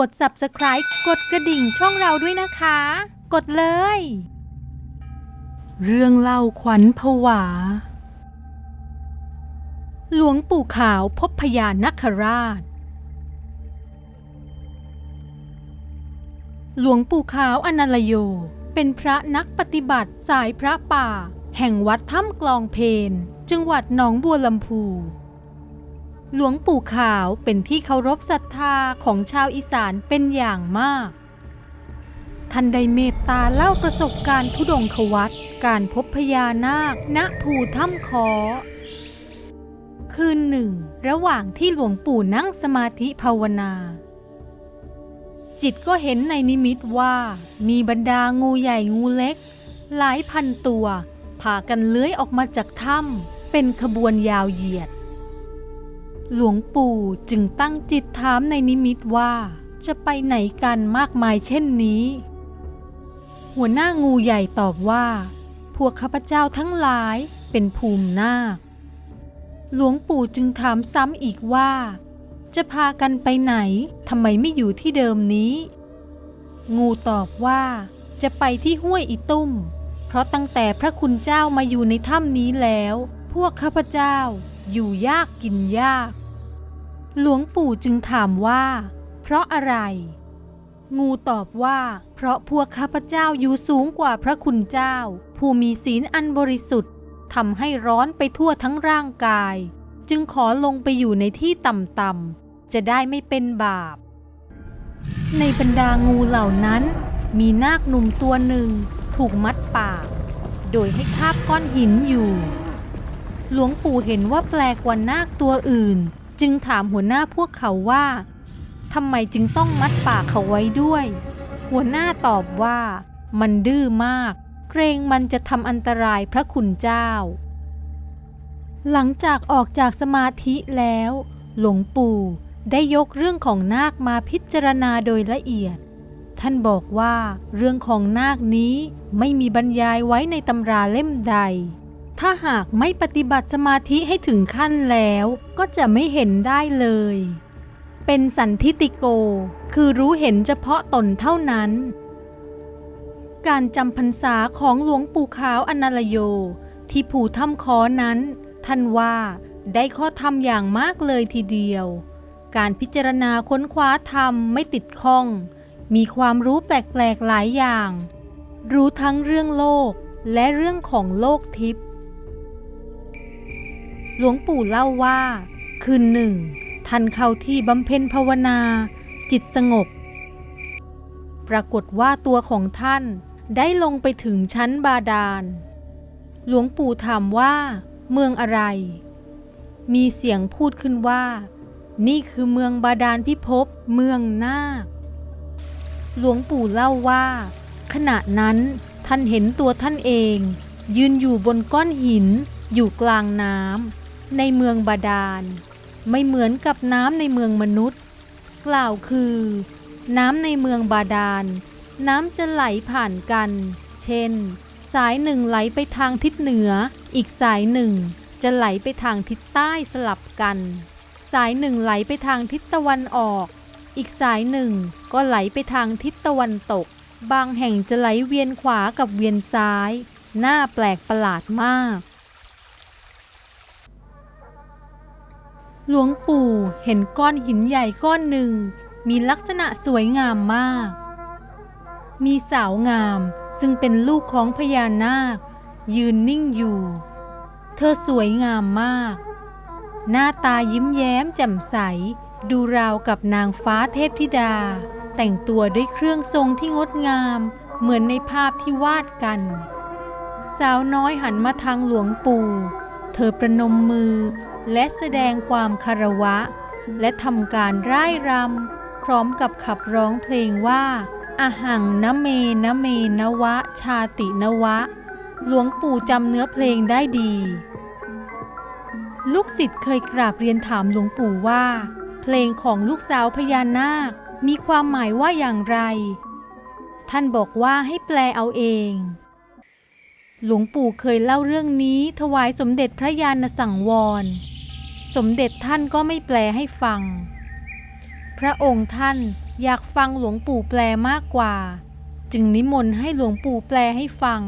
กด subscribe กดกระดิ่งช่องเราด้วยนะคะ กดเลย เรื่องเล่าขวัญผวา หลวงปู่ขาวพบพญานาคราช หลวงปู่ขาวอนัลโย เป็นพระนักปฏิบัติสายพระป่า แห่งวัดถ้ำกลองเพน จังหวัดหนองบัวลำพู หลวงปู่ขาวเป็นที่เคารพศรัทธาของชาวอีสานเป็นอย่างมาก ท่านได้เมตตาเล่าประสบการณ์ทุดงควัตการพบพญานาค ณภูถ้ำคอคืนหนึ่ง ระหว่างที่หลวงปู่นั่งสมาธิภาวนา จิตก็เห็นในนิมิตว่ามีบรรดางูใหญ่งูเล็ก หลายพันตัวพากันเลื้อยออกมาจากถ้ำเป็นขบวนยาวเหยียด หลวงปู่จึงตั้งจิตถามในนิมิตว่า จะไปไหนกันมากมายเช่นนี้ หัวหน้างูใหญ่ตอบว่า พวกข้าพเจ้าทั้งหลายเป็นภูมินาค หลวงปู่จึงถามซ้ำอีกว่า จะพากันไปไหนทำไมไม่อยู่ที่เดิมนี้ งูตอบว่า จะไปที่ห้วยอีตุ้ม เพราะตั้งแต่พระคุณเจ้ามาอยู่ในถ้ำนี้แล้ว พวกข้าพเจ้าอยู่ยากกินยาก หลวงปู่จึงถามว่า เพราะอะไร งูตอบว่า เพราะพวกข้าพเจ้าอยู่สูงกว่าพระคุณเจ้า ผู้มีศีลอันบริสุทธิ์ทำให้ร้อนไปทั่วทั้งร่างกาย จึงขอลงไปอยู่ในที่ต่ำๆจะได้ไม่เป็นบาป ในบรรดางูเหล่านั้น มีนาคหนุ่มตัวหนึ่งถูกมัดปาก โดยให้คาบก้อนหินอยู่ หลวงปู่เห็นว่าแปลกกว่านาคตัวอื่น จึงถามหัวหน้าพวกเขาว่าทำไมจึงต้องมัดปากเขาไว้ด้วย หัวหน้าตอบว่า มันดื้อมาก เกรงมันจะทำอันตรายพระคุณเจ้า หลังจากออกจากสมาธิแล้ว หลวงปู่ได้ยกเรื่องของนาคมาพิจารณาโดยละเอียด ท่านบอกว่าเรื่องของนาคนี้ไม่มีบรรยายไว้ในตำราเล่มใด ถ้าหากไม่ปฏิบัติสมาธิให้ถึงขั้นแล้วก็จะไม่เห็นได้เลย เป็นสันทิติโก คือรู้เห็นเฉพาะตนเท่านั้น การจำพรรษาของหลวงปู่ขาวอนาลโย ที่ผูถ้ำคอนั้น ท่านว่าได้ข้อธรรมอย่างมากเลยทีเดียว การพิจารณาค้นคว้าธรรมไม่ติดข้อง มีความรู้แปลกๆหลายอย่าง รู้ทั้งเรื่องโลกและเรื่องของโลกทิพย์ หลวงปู่เล่าว่า คืนหนึ่ง ท่านเข้าที่บำเพ็ญภาวนา จิตสงบ ปรากฏว่าตัวของท่านได้ลงไปถึงชั้นบาดาล หลวงปู่ถามว่า เมืองอะไร มีเสียงพูดขึ้นว่า นี่คือเมืองบาดาลพิภพเมืองนาคหลวงปู่เล่าว่า ขณะนั้นท่านเห็นตัวท่านเอง ยืนอยู่บนก้อนหินอยู่กลางน้ำ ในเมืองบาดาล ไม่เหมือนกับน้ำในเมืองมนุษย์ กล่าวคือ น้ำในเมืองบาดาล น้ำจะไหลผ่านกัน เช่น สายหนึ่งไหลไปทางทิศเหนือ อีกสายหนึ่งจะไหลไปทางทิศใต้สลับกัน สายหนึ่งไหลไปทางทิศตะวันออก อีกสายหนึ่งก็ไหลไปทางทิศตะวันตก บางแห่งจะไหลเวียนขวากับเวียนซ้าย น่าแปลกประหลาดมาก หลวงปู่เห็นก้อนหินใหญ่ก้อนหนึ่ง มีลักษณะสวยงามมาก มีสาวงามซึ่งเป็นลูกของพญานาค ยืนนิ่งอยู่ เธอสวยงามมาก หน้าตายิ้มแย้มแจ่มใส ดูราวกับนางฟ้าเทพธิดา แต่งตัวด้วยเครื่องทรงที่งดงาม เหมือนในภาพที่วาดกัน สาวน้อยหันมาทางหลวงปู่ เธอประนมมือ และแสดงความคารวะ และทำการร่ายรำพร้อมกับขับร้องเพลงว่าอาหังนะเมนะเมนะวะ ชาตินวะ หลวงปู่จำเนื้อเพลงได้ดี ลูกศิษย์เคยกราบเรียนถามหลวงปู่ว่า เพลงของลูกสาวพญานาค มีความหมายว่าอย่างไร ท่านบอกว่าให้แปลเอาเอง หลวงปู่เคยเล่าเรื่องนี้ถวายสมเด็จพระยาณสังวร สมเด็จท่านก็ไม่แปลให้ฟัง พระองค์ท่านอยากฟังหลวงปู่แปลมากกว่า จึงนิมนต์ให้หลวงปู่แปลให้ฟัง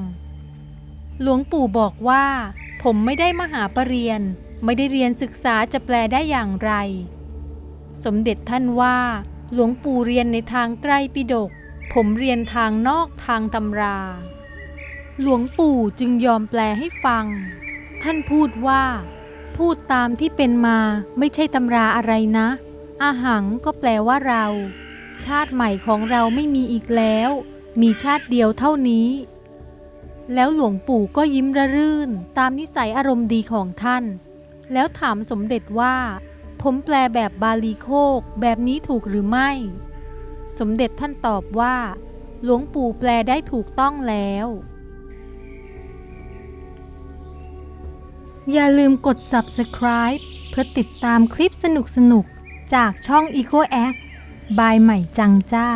หลวงปู่บอกว่า ผมไม่ได้มหาปรริญญาไม่ได้เรียนศึกษาจะแปลได้อย่างไร สมเด็จท่านว่า หลวงปู่เรียนในทางไตรปิฎก ผมเรียนทางนอกทางตำรา หลวงปู่จึงยอมแปลให้ฟัง ท่านพูดว่า พูดตามที่เป็นมาไม่ใช่ตำราอะไรนะ อาหังก็แปลว่าเรา ชาติใหม่ของเราไม่มีอีกแล้ว มีชาติเดียวเท่านี้ แล้วหลวงปู่ก็ยิ้มระรื่นตามนิสัยอารมณ์ดีของท่าน แล้วถามสมเด็จว่า ผมแปลแบบบาลีโคกแบบนี้ถูกหรือไม่ สมเด็จท่านตอบว่า หลวงปู่แปลได้ถูกต้องแล้ว อย่าลืมกด subscribe เพื่อติดตามคลิปสนุกๆ จากช่อง Eco Act บายใหม่จังจ้า